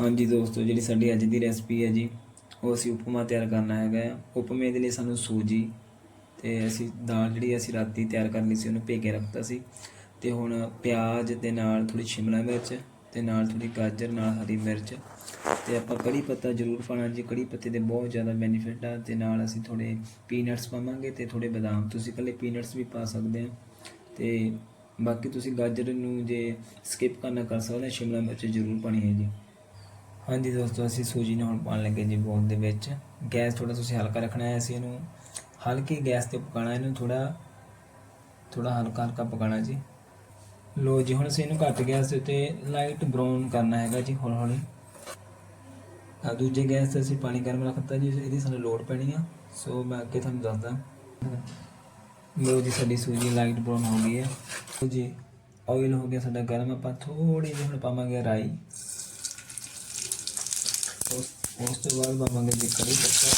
ਹਾਂਜੀ ਦੋਸਤੋ, ਜਿਹੜੀ ਸਾਡੀ ਅੱਜ ਦੀ ਰੈਸਪੀ ਹੈ ਜੀ, ਉਹ ਅਸੀਂ ਉਪਮਾ ਤਿਆਰ ਕਰਨਾ ਹੈਗਾ ਆ ਉਪਮੇ ਦੇ ਲਈ ਸਾਨੂੰ ਸੂਜੀ ਤੇ ਅਸੀਂ ਦਾਲ ਜਿਹੜੀ ਅਸੀਂ ਰਾਤੀ ਤਿਆਰ ਕਰਨੀ ਸੀ, ਉਹਨੂੰ ਭੇ ਕੇ ਰੱਖਤਾ ਸੀ। ਤੇ ਹੁਣ ਪਿਆਜ਼ ਦੇ ਨਾਲ ਥੋੜੀ ਸ਼ਿਮਲਾ ਮਿਰਚ ਤੇ ਨਾਲ ਥੋੜੀ ਗਾਜਰ, ਨਾਲ ਹਰੀ ਮਿਰਚ ਤੇ ਆਪਾਂ ਕੜੀ ਪੱਤਾ ਜ਼ਰੂਰ ਪਾਣਾ ਜੀ। ਕੜੀ ਪੱਤੇ ਦੇ ਬਹੁਤ ਜ਼ਿਆਦਾ ਬੈਨੀਫਿਟ ਆ ਤੇ ਨਾਲ ਅਸੀਂ ਥੋੜੇ ਪੀਨਟਸ ਪਾਵਾਂਗੇ ਤੇ ਥੋੜੇ ਬਦਾਮ। ਤੁਸੀਂ ਇਕੱਲੇ ਪੀਨਟਸ ਵੀ ਪਾ ਸਕਦੇ ਆ ਤੇ ਬਾਕੀ ਤੁਸੀਂ ਗਾਜਰ ਨੂੰ ਜੇ ਸਕਿਪ ਕਰਨਾ ਕਰ ਸਕਦੇ ਆ ਸ਼ਿਮਲਾ ਮਿਰਚ ਜ਼ਰੂਰ ਪਾਣੀ ਹੈ ਜੀ। ਹਾਂਜੀ ਦੋਸਤੋ, ਅਸੀਂ ਸੂਜੀ ਨੂੰ ਹੁਣ ਪਾਉਣ ਲੱਗੇ ਜੀ ਬੋਲ ਦੇ ਵਿੱਚ। ਗੈਸ ਥੋੜਾ ਤੁਸੀਂ ਹਲਕਾ ਰੱਖਣਾ ਹੈ, ਅਸੀਂ ਇਹਨੂੰ ਹਲਕੀ ਗੈਸ ਤੇ ਪਕਾਉਣਾ, ਇਹਨੂੰ ਥੋੜਾ ਥੋੜਾ ਹਲਕਾ ਹਲਕਾ ਪਕਾਉਣਾ ਜੀ। ਲੋ ਜੀ, ਹੁਣ ਅਸੀਂ ਇਹਨੂੰ ਘੱਟ ਗੈਸ ਦੇ ਉੱਤੇ ਲਾਈਟ ਬਰਾਊਨ ਕਰਨਾ ਹੈਗਾ ਜੀ, ਹੌਲੀ ਹੌਲੀ। ਆ ਦੂਜੇ ਗੈਸ ਤੇ ਅਸੀਂ ਪਾਣੀ ਗਰਮ ਰੱਖਤਾ ਜੀ, ਇਹਦੀ ਸਾਨੂੰ ਲੋੜ ਪੈਣੀ ਆ। ਸੋ ਮੈਂ ਅੱਗੇ ਤੁਹਾਨੂੰ ਦੱਸਦਾ। ਲੋ ਜੀ, ਸਾਡੀ ਸੂਜੀ ਲਾਈਟ ਬਰਾਊਨ ਹੋ ਗਈ ਹੈ। ਜੀ ਆਇਲ ਹੋ ਗਿਆ ਸਾਡਾ ਗਰਮ, ਆਪਾਂ ਥੋੜੀ ਜਿਹੀ ਹੁਣ ਪਾਵਾਂਗੇ ਰਾਈ। ਉਸ ਉਸ ਤੋਂ ਬਾਅਦ ਪਾਵਾਂਗੇ ਜੀ ਕੜੀ ਪੱਤਾ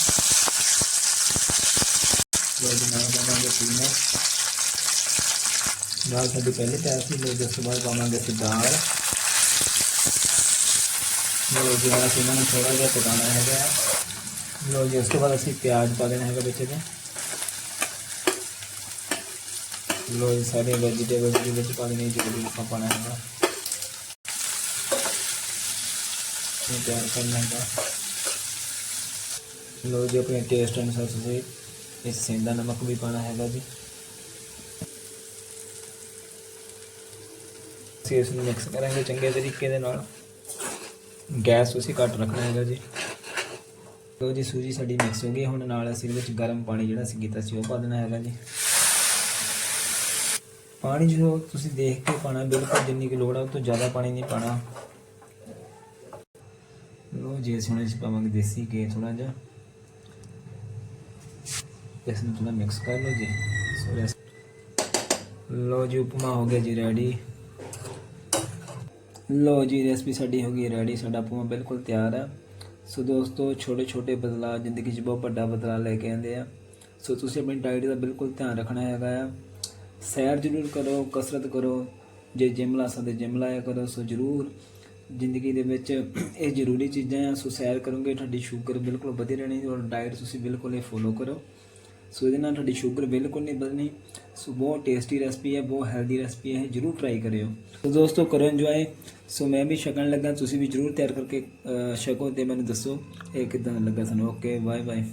ਲੋ ਜੀ ਨਾਲ ਪਾਵਾਂਗੇ ਪੀਨਟ ਦਾਲ ਸਾਡੀ ਪਹਿਲੇ ਤਿਆਰ ਸੀ ਲੋ ਜੀ ਉਸ ਤੋਂ ਬਾਅਦ ਪਾਵਾਂਗੇ ਅਸੀਂ ਦਾਲ ਲੋ ਜੀ ਨਾਲ ਅਸੀਂ ਇਹਨਾਂ ਨੂੰ ਥੋੜਾ ਜਿਹਾ ਪਕਾਉਣਾ ਹੈਗਾ ਲੋ ਜੀ ਉਸ ਤੋਂ ਬਾਅਦ ਅਸੀਂ ਪਿਆਜ਼ ਪਾ ਦੇਣਾ ਹੈਗਾ ਵਿੱਚ ਇਹਦੇ ਲੋ ਜੀ ਸਾਰੇ ਵੈਜੀਟੇਬਲਸ ਵੀ ਵਿੱਚ ਪਾ ਦੇਣੇ ਜ਼ਰੂਰੀ ਆਪਾਂ ਪਾਉਣਾ ਹੈਗਾ ਇਹ ਤਿਆਰ ਕਰਨਾ ਹੈਗਾ। ਲੋ ਜੀ, ਆਪਣੇ ਟੇਸਟ ਅਨੁਸਾਰ ਤੁਸੀਂ ਇਸ ਸੇਂਦਾ ਨਮਕ ਵੀ ਪਾਣਾ ਹੈਗਾ ਜੀ। ਅਸੀਂ ਇਸ ਨੂੰ ਮਿਕਸ ਕਰਾਂਗੇ ਚੰਗੇ ਤਰੀਕੇ ਦੇ ਨਾਲ। ਗੈਸ ਤੁਸੀਂ ਘੱਟ ਰੱਖਣਾ ਹੈਗਾ ਜੀ। ਲੋ ਜੀ, ਸੂਜੀ ਸਾਡੀ ਮਿਕਸ ਹੋ ਗਈ। ਹੁਣ ਨਾਲ ਅਸੀਂ ਇਹਦੇ ਵਿੱਚ ਗਰਮ ਪਾਣੀ ਜਿਹੜਾ ਅਸੀਂ ਕੀਤਾ ਸੀ ਉਹ ਪਾ ਦੇਣਾ ਹੈਗਾ ਜੀ। ਪਾਣੀ ਜੋ ਤੁਸੀਂ ਦੇਖ ਕੇ ਪਾਣਾ ਬਿਲਕੁਲ ਜਿੰਨੀ ਕਿ ਲੋੜ ਆ, ਉਹ ਤੋਂ ਜ਼ਿਆਦਾ ਪਾਣੀ ਨਹੀਂ ਪਾਣਾ ਲੋ ਜੀ ਅਸੀਂ ਹੁਣ 'ਚ ਪਾਵਾਂਗੇ ਦੇਸੀ ਘੇ ਥੋੜਾ ਜਿਹਾ। ਇਸ ਨੂੰ ਥੋੜਾ ਮਿਕਸ ਕਰ ਲਓ ਜੀ। ਸੋ ਰੈਸ ਲੋ ਜੀ, ਉਪਮਾ ਹੋ ਗਿਆ ਜੀ ਰੈਡੀ ਲੋ ਜੀ ਰੈਸਪੀ ਸਾਡੀ ਹੋ ਗਈ ਰੈਡੀ ਸਾਡਾ ਉਪਮਾ ਬਿਲਕੁਲ ਤਿਆਰ ਹੈ ਸੋ ਦੋਸਤੋ ਛੋਟੇ ਛੋਟੇ ਬਦਲਾਅ ਜ਼ਿੰਦਗੀ 'ਚ ਬਹੁਤ ਵੱਡਾ ਬਦਲਾਅ ਲੈ ਕੇ ਆਉਂਦੇ ਆ। ਸੋ ਤੁਸੀਂ ਆਪਣੀ ਡਾਈਟ ਦਾ ਬਿਲਕੁਲ ਧਿਆਨ ਰੱਖਣਾ ਹੈਗਾ ਆ। ਸੈਰ ਜ਼ਰੂਰ ਕਰੋ, ਕਸਰਤ ਕਰੋ। ਜੇ ਜਿਮ ਲਾ ਸਕਦੇ ਜਿਮ ਲਾਇਆ ਕਰੋ, ਸੋ ਜ਼ਰੂਰ ਜ਼ਿੰਦਗੀ ਦੇ ਵਿੱਚ ਇਹ ਜ਼ਰੂਰੀ ਚੀਜ਼ਾਂ ਆ, ਸੋ ਸੈਰ ਕਰੋਗੇ, ਤੁਹਾਡੀ ਸ਼ੂਗਰ ਬਿਲਕੁਲ ਵਧੀ ਰਹਿਣੀ ਔਰ ਡਾਈਟ ਤੁਸੀਂ ਬਿਲਕੁਲ ਇਹ ਫੋਲੋ ਕਰੋ। ਸੋ ਇਹਦੇ ਨਾਲ ਤੁਹਾਡੀ ਸ਼ੂਗਰ ਬਿਲਕੁਲ ਨਹੀਂ ਵਧਣੀ, ਸੋ ਬਹੁਤ ਟੇਸਟੀ ਰੈਸਪੀ ਹੈ ਬਹੁਤ ਹੈਲਦੀ ਰੈਸਪੀ ਹੈ ਇਹ ਜ਼ਰੂਰ ਟਰਾਈ ਕਰਿਓ। ਸੋ ਦੋਸਤੋ, ਕਰੋ ਇੰਜੋਏ ਸੋ ਮੈਂ ਵੀ ਛਕਣ ਲੱਗਾ, ਤੁਸੀਂ ਵੀ ਜ਼ਰੂਰ ਤਿਆਰ ਕਰਕੇ ਛਕੋ ਤੇ ਮੈਨੂੰ ਦੱਸੋ ਇਹ ਕਿਦਾਂ ਲੱਗਾ ਤੁਹਾਨੂੰ ਓਕੇ ਬਾਏ ਬਾਏ